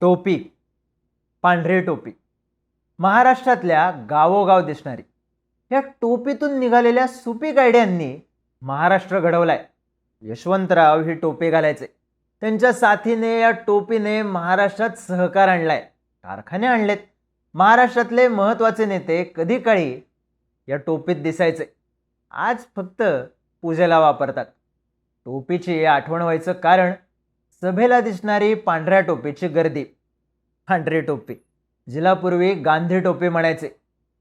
टोपी पांढरी टोपी. महाराष्ट्रातल्या गावोगाव दिसणारी या टोपीतून निघालेल्या सुपीक गायड्यांनी महाराष्ट्र घडवलाय. यशवंतराव ही टोपी घालायचे. त्यांच्या साथीने या टोपीने महाराष्ट्रात सहकार आणलाय. कारखाने आणलेत. महाराष्ट्रातले महत्त्वाचे नेते कधी काळी या टोपीत दिसायचे. आज फक्त पूजेला वापरतात. टोपीची आठवण व्हायचं कारण सभेला दिसणारी पांढऱ्या टोपीची गर्दी. पांढरी टोपी. जिला पूर्वी गांधी टोपी म्हणायचे.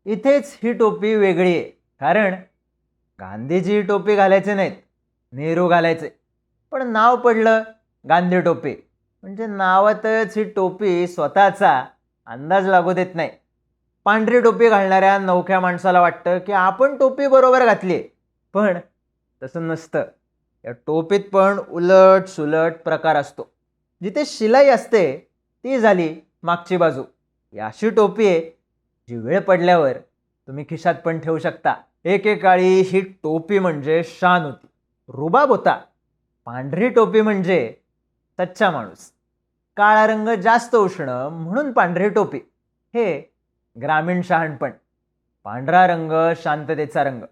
इथेच ही टोपी वेगळी आहे. कारण गांधीजी ही टोपी घालायचे नाहीत. नेहरू घालायचे. पण नाव पडलं गांधी टोपी. म्हणजे नावातच ही टोपी स्वतःचा अंदाज लागू देत नाही. पांढरी टोपी घालणाऱ्या नवख्या माणसाला वाटतं की आपण टोपी बरोबर घातली पण तसं नसतं. या टोपीत पण उलट सुलट प्रकार असतो. जिथे शिलाई असते ती झाली मागची बाजू. ही अशी टोपी आहे जी वेळ पडल्यावर तुम्ही खिशात पण ठेवू शकता. एकेकाळी ही टोपी म्हणजे शान होती. रुबाब होता. पांढरी टोपी म्हणजे सच्चा माणूस. काळा रंग जास्त उष्ण म्हणून पांढरी टोपी. हे ग्रामीण शहाणपण. पांढरा रंग शांततेचा रंग.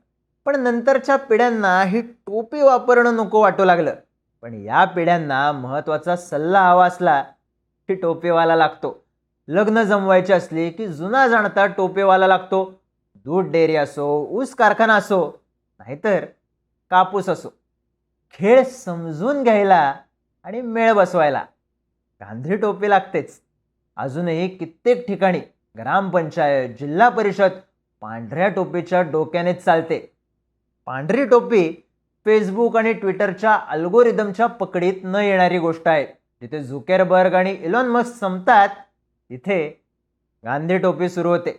पण नंतरच्या पिढ्यांना ही टोपी वापरणं नको वाटू लागलं. पण या पिढ्यांना महत्त्वाचा सल्ला हवा असला की टोपेवाला लागतो. लग्न जमवायचे असली की जुना जाणता टोपेवाला लागतो. दूध डेअरी असो ऊस कारखाना असो नाहीतर कापूस असो. खेळ समजून घ्यायला आणि मेळ बसवायला गांधी टोपी लागतेच. अजूनही कित्येक ठिकाणी ग्रामपंचायत जिल्हा परिषद पांढऱ्या टोपीच्या डोक्यानेच चालते. पांढरी टोपी फेसबुक आणि ट्विटरच्या अल्गोरिदमच्या पकडीत न येणारी गोष्ट आहे. जिथे झुकेरबर्ग आणि इलॉन मस्क संपतात तिथे गांधी टोपी सुरू होते.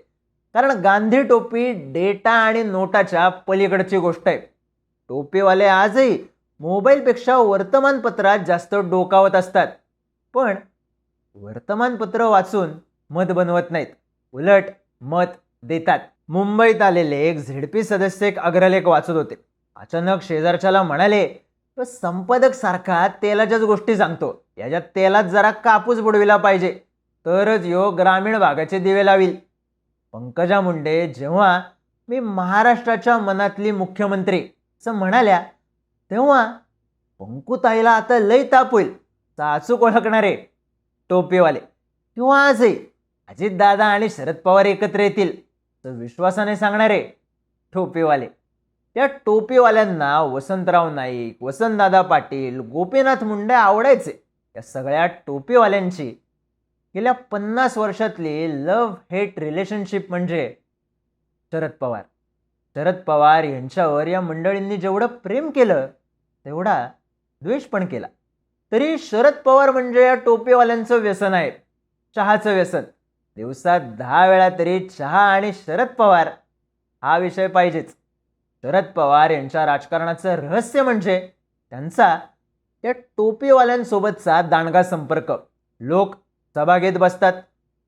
कारण गांधी टोपी डेटा आणि नोटाच्या पलीकडची गोष्ट आहे. टोपीवाले आजही मोबाईलपेक्षा वर्तमानपत्रात जास्त डोकावत असतात. पण वर्तमानपत्र वाचून मत बनवत नाहीत. उलट मत देतात. मुंबईत आलेले एक झेडपी सदस्य एक अग्रलेख वाचत होते. अचानक शेजारच्याला म्हणाले तो संपादक सारखा तेलाच्याच गोष्टी सांगतो. याच्यात तेलात जरा कापूस बुडविला पाहिजे. तरच यो ग्रामीण भागाचे दिवे लावील. पंकजा मुंडे जेव्हा मी महाराष्ट्राच्या मनातली मुख्यमंत्री असं म्हणाल्या तेव्हा पंकुताईला आता लई ताप होईल. चाचूक ओळखणारे टोपीवाले. किंवा आजही अजितदादा आणि शरद पवार एकत्र येतील. तर विश्वासाने सांगणारे टोपीवाले. त्या टोपीवाल्यांना वसंतराव नाईक वसंतदादा पाटील गोपीनाथ मुंडे आवडायचे. या सगळ्या टोपीवाल्यांची गेल्या पन्नास वर्षातली लव्ह हेट रिलेशनशिप म्हणजे शरद पवार. शरद पवार यांच्यावर या मंडळींनी जेवढं प्रेम केलं तेवढा द्वेष पण केला. तरी शरद पवार म्हणजे या टोपीवाल्यांचं व्यसन आहे चहाचं व्यसन. दिवसात दहा वेळा तरी चहा आणि शरद पवार हा विषय पाहिजेच. शरद पवार यांच्या राजकारणाचं रहस्य म्हणजे त्यांचा या टोपीवाल्यांसोबतचा दांडगा संपर्क. लोक सभा घेत बसतात.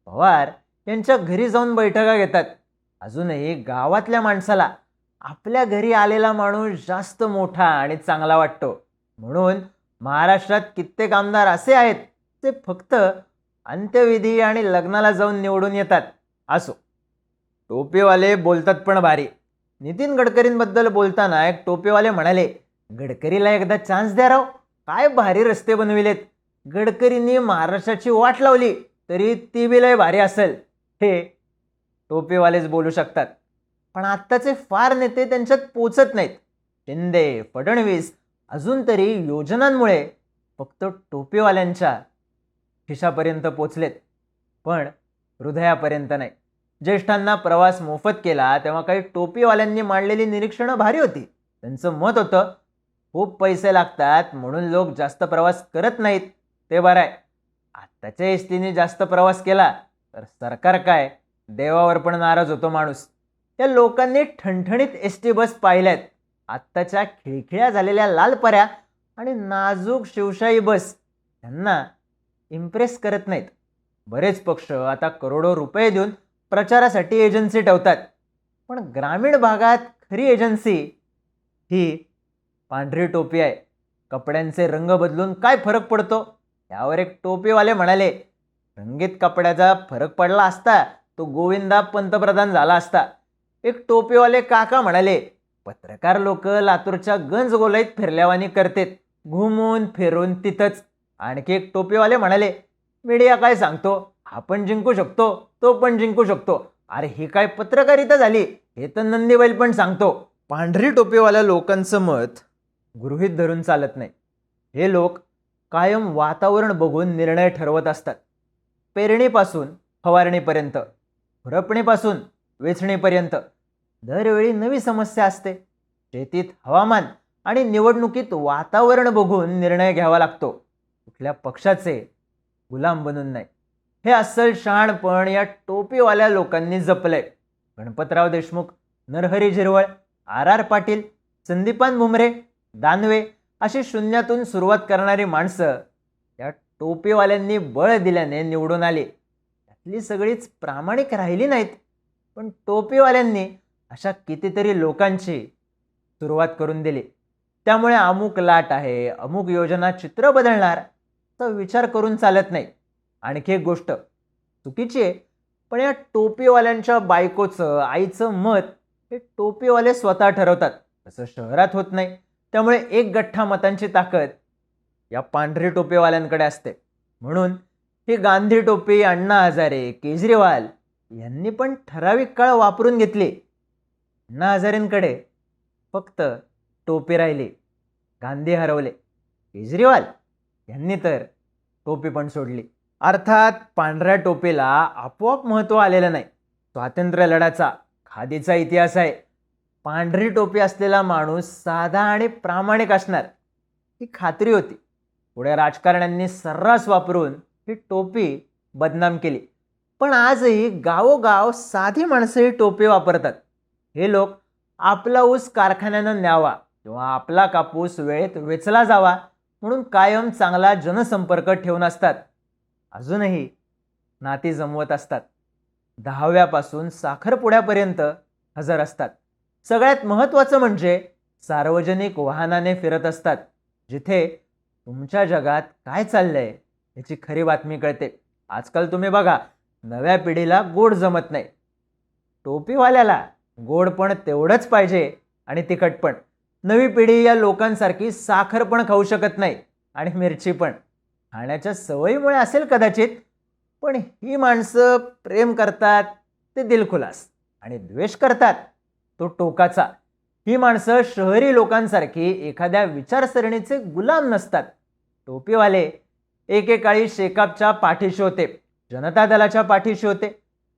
पवार यांच्या घरी जाऊन बैठका घेतात. अजूनही गावातल्या माणसाला आपल्या घरी आलेला माणूस जास्त मोठा आणि चांगला वाटतो. म्हणून महाराष्ट्रात कित्येक आमदार असे आहेत ते फक्त अंत्यविधी आणि लग्नाला जाऊन निवडून येतात. असो. टोपेवाले बोलतात पण भारी. नितीन गडकरींबद्दल बोलताना एक टोपेवाले म्हणाले गडकरीला एकदा चान्स द्या राव. काय भारी रस्ते बनविलेत. गडकरींनी महाराष्ट्राची वाट लावली तरी ती बी लय भारी असेल. हे टोपेवालेच बोलू शकतात. पण आत्ताचे फार नेते त्यांच्यात पोचत नाहीत. शिंदे फडणवीस अजून तरी योजनांमुळे फक्त टोपेवाल्यांच्या खिशापर्यंत पोचलेत पण हृदयापर्यंत नाही. ज्येष्ठांना प्रवास मोफत केला तेव्हा काही टोपीवाल्यांनी मांडलेली निरीक्षणं भारी होती. त्यांचं मत होतं खूप पैसे लागतात म्हणून लोक जास्त प्रवास करत नाहीत. ते बरं आहे आत्ताच्या एस टीने जास्त प्रवास केला तर सरकार काय? देवावर पण नाराज होतो माणूस. या लोकांनी ठणठणीत एस टी बस पाहिल्यात. आत्ताच्या खिळखिळ्या झालेल्या लाल पऱ्या आणि नाजूक शिवशाही बस. त्यांना इम्प्रेस करत नाहीत. बरेच पक्ष आता करोडो रुपये देऊन प्रचारासाठी एजन्सी ठेवतात. पण ग्रामीण भागात खरी एजन्सी ही पांढरी टोपी आहे. कपड्यांचे रंग बदलून काय फरक पडतो? यावर एक टोपीवाले म्हणाले रंगीत कपड्याचा फरक पडला असता तो गोविंदा पंतप्रधान झाला असता. एक टोपीवाले काका म्हणाले पत्रकार लोक लातूरच्या गंज गोलाईत फिरल्यावानी करतेत. घुमून फिरून तिथंच आणखी एक टोपीवाले म्हणाले मीडिया काय सांगतो? आपण जिंकू शकतो तो पण जिंकू शकतो. अरे ही काय पत्रकारिता झाली? हे तर नंदीबाईल पण सांगतो. पांढरी टोपीवाल्या लोकांचं मत गृहीत धरून चालत नाही. हे लोक कायम वातावरण बघून निर्णय ठरवत असतात. पेरणीपासून फवारणीपर्यंत खुरपणीपासून वेचणीपर्यंत. दरवेळी नवी समस्या असते. शेतीत हवामान आणि निवडणुकीत वातावरण बघून निर्णय घ्यावा लागतो. आपल्या पक्षाचे गुलाम बनून नाही. हे अस्सल शहाणपण या टोपीवाल्या लोकांनी जपलंय. गणपतराव देशमुख नरहरी झिरवळ आर आर पाटील संदीपान भुमरे दानवे अशी शून्यातून सुरुवात करणारी माणसं या टोपीवाल्यांनी बळ दिल्याने निवडून आली. त्यातली सगळीच प्रामाणिक राहिली नाहीत पण टोपीवाल्यांनी अशा कितीतरी लोकांची सुरुवात करून दिली. त्यामुळे अमुक लाट आहे अमुक योजना चित्र बदलणार तर विचार करून चालत नाही. आणखी एक गोष्ट चुकीची आहे पण या टोपीवाल्यांच्या बायकोचं आईचं मत हे टोपीवाले स्वतः ठरवतात. तसं शहरात होत नाही. त्यामुळे एक गठ्ठा मतांची ताकद या पांढरी टोपीवाल्यांकडे असते. म्हणून ही गांधी टोपी अण्णा हजारे केजरीवाल यांनी पण ठराविक काळ वापरून घेतली. अण्णा हजारेंकडे फक्त टोपी राहिली. गांधी हरवले. केजरीवाल यांनी तर टोपी पण सोडली. अर्थात पांढऱ्या टोपीला आपोआप महत्त्व आलेलं नाही. स्वातंत्र्य लढ्याचा खादीचा इतिहास आहे. पांढरी टोपी असलेला माणूस साधा आणि प्रामाणिक असणार ही खात्री होती. पुढे राजकारण्यांनी सर्रास वापरून ही टोपी बदनाम केली. पण आजही गावोगाव साधी माणसं ही टोपी वापरतात. हे लोक आपला ऊस कारखान्यानं न्यावा किंवा आपला कापूस वेळेत वेचला जावा म्हणून कायम चांगला जनसंपर्क ठेवून असतात. अजूनही नाती जमवत असतात. दहाव्यापासून साखरपुड्यापर्यंत हजर असतात. सगळ्यात महत्त्वाचं म्हणजे सार्वजनिक वाहनाने फिरत असतात. जिथे तुमच्या जगात काय चाललंय याची खरी बातमी कळते. आजकाल तुम्ही बघा नव्या पिढीला गोड जमत नाही. टोपीवाल्याला गोड पण तेवढंच पाहिजे आणि तिखट पण. नवी पिढी या लोकांसारखी साखर पण खाऊ शकत नाही आणि मिरची पण. खाण्याच्या सवयीमुळे असेल कदाचित पण ही माणसं प्रेम करतात ते दिलखुलास आणि द्वेष करतात तो टोकाचा. ही माणसं शहरी लोकांसारखी एखाद्या विचारसरणीचे गुलाम नसतात. टोपीवाले एकेकाळी शेकापच्या पाठीशी होते जनता दलाच्या पाठीशी होते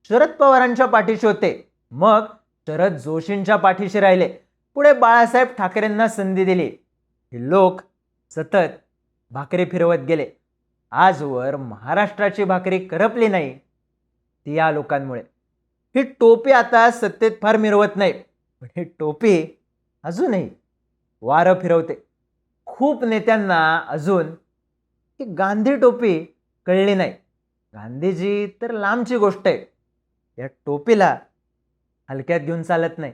शरद पवारांच्या पाठीशी होते. मग शरद जोशींच्या पाठीशी राहिले. पुढे बाळासाहेब ठाकरेंना संधी दिली. हे लोक सतत भाकरी फिरवत गेले. आजवर महाराष्ट्राची भाकरी करपली नाही. ती या लोकांमुळे. ही टोपी आता सत्तेत फार मिरवत नाही. पण ही टोपी अजूनही वारं फिरवते. खूप नेत्यांना अजून ही गांधी टोपी कळली नाही. गांधीजी तर लांबची गोष्ट आहे. या टोपीला हलक्यात घेऊन चालत नाही.